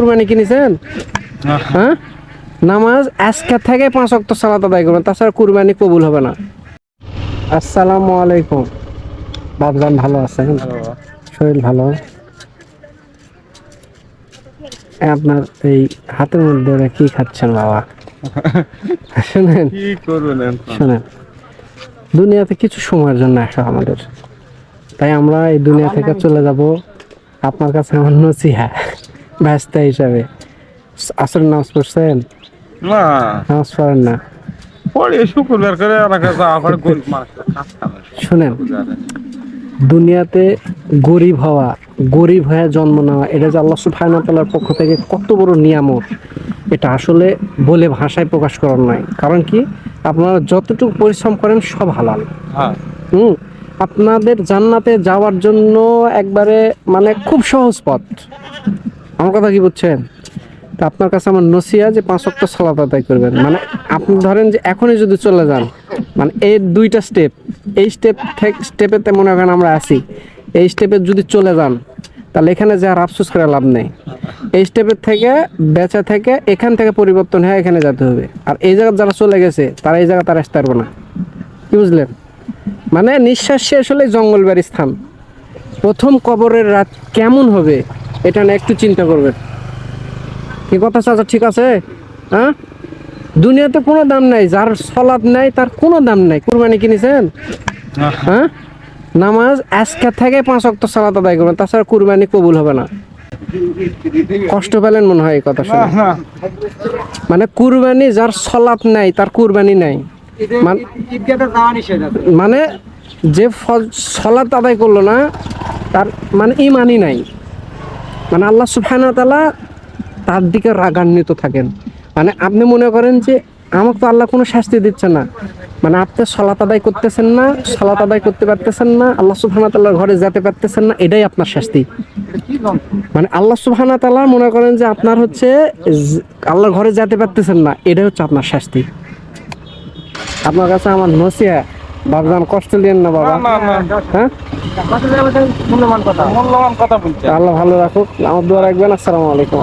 কুরবানি কিনেছেন হ্যাঁ? নামাজ আজকে থেকে পাঁচ অক্ট সালাত আদায় করবেন তাছাড়া কুরবানি কবুল হবে না। আসসালামু আলাইকুম। বাবজান ভালো আছেন? শরীর ভালো? আপনার এই হাতের মধ্যে ওরা কি খাচ্ছেন বাবা? শুনেন। কি করবেন? শোনেন। দুনিয়াতে কিছু সময়ের জন্য আসা আমাদের। তাই আমরা এই দুনিয়া থেকে চলে যাব। আপনার কাছে আমার নসিহা। ব্যস্ত হিসাবে। আসর নামাজ পড়ছেন? না। নামাজ পড়েন না? শুক্রবার করে আবার গরিব কামে শুনেন দুনিয়াতে গরিব হওয়া গরিব হয়ে জন্ম নেওয়া এটা যে আল্লাহ ওয়া তাআলার পক্ষ থেকে কত বড় নিয়ামত এটা আসলে বলে ভাষায় প্রকাশ করার নয়। কারণ কি? আপনারা যতটুকু পরিশ্রম করেন সব হালাল। হ্যাঁ। হুম? আপনাদের জান্নাতে যাওয়ার জন্য একবারে মানে খুব সহজ পথ। আমার কথা কি বুঝছেন? তা আপনার কাছে আমার নসিয়া যে পাঁচ অক্ট সালাত আদায় করবেন। মানে আপনি ধরেন যে এখনই যদি চলে যান মানে এই দুইটা স্টেপ এই স্টেপ থেকে স্টেপেতে মনে করেন আমরা আছি। এই স্টেপে যদি চলে যান, তাহলে এখানে যে আর আফসোস করে লাভ নেই। এই স্টেপের থেকে, বেচা থেকে, এখান থেকে পরিবর্তন হয়ে এখানে যেতে হবে। আর এই জায়গা যারা চলে গেছে, তারা এই জায়গা তারা আসতে পারবে না। কি বুঝলেন? মানে নিঃশ্বাস শেষ হলে জঙ্গলবাড়ি স্থান। প্রথম কবরের রাত কেমন হবে? এটা নিয়ে একটু চিন্তা করবেন। কি কথা চাচা ঠিক আছে? হ্যাঁ? দুনিয়াতে কোনো দাম নাই যার সলাদ নাই তার কোনো দাম নাই। কুরবানি কিনেছেন হ্যাঁ? নামাজ আজকে থেকে পাঁচ অক্ট সালাত আদায় করবেন তাছাড়া কুরবানি কবুল হবে না। কষ্ট পেলেন মনে হয় এই কথা শুনে। না, না। মানে কুরবানি যার সলাৎ নাই তার কুরবানি নাই। মান- যে সলাৎ আদায় করল না তার মানে ইমানই নাই। মানে আল্লাহ ওয়া তার দিকে রাগান্বিত থাকেন। মানে আপনি মনে করেন যে আমাকে তো আল্লাহ কোনো শাস্তি দিচ্ছে না। মানে আপনি সলাত আদায় করতেছেন না, সলাত আদায় করতে পারতেছেন না, আল্লাহ সুবহানাহু ওয়া ঘরে যেতে পারতেছেন না, এটাই আপনার শাস্তি। মানে আল্লাহ সুবহানাহু ওয়া মনে করেন যে আপনার হচ্ছে আল্লাহর ঘরে যেতে পারতেছেন না, এটাই হচ্ছে আপনার শাস্তি। আপনার কাছে আমার নসিয়া বাবজান কষ্ট দিয়েন না বাবা। হ্যাঁ? মূল্যবান কথা। বলছে আল্লাহ ভালো রাখুক। আমার দোয়া রাখবেন। আসসালামু আলাইকুম।